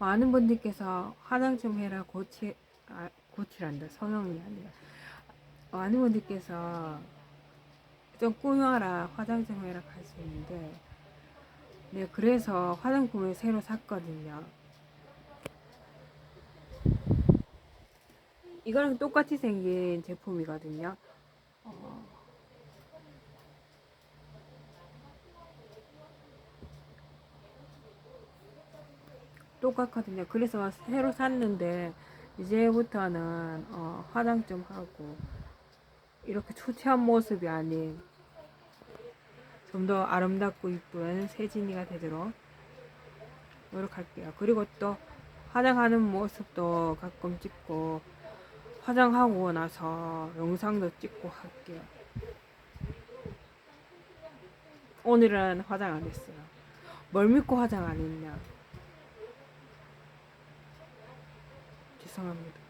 많은 분들께서 화장 좀 해라 고치 아, 고치란다. 성형이 아니라. 많은 분들께서 좀 꾸며라 화장 좀 해라 할 수 있는데 네 그래서 화장품을 새로 샀거든요. 이거랑 똑같이 생긴 제품이거든요. 어, 똑같거든요. 그래서 새로 샀는데 이제부터는 어, 화장 좀 하고 이렇게 초췌한 모습이 아닌 좀 더 아름답고 이쁜 세진이가 되도록 노력할게요. 그리고 또 화장하는 모습도 가끔 찍고 화장하고 나서 영상도 찍고 할게요. 오늘은 화장 안 했어요. 뭘 믿고 화장 안 했냐? 죄송합니다.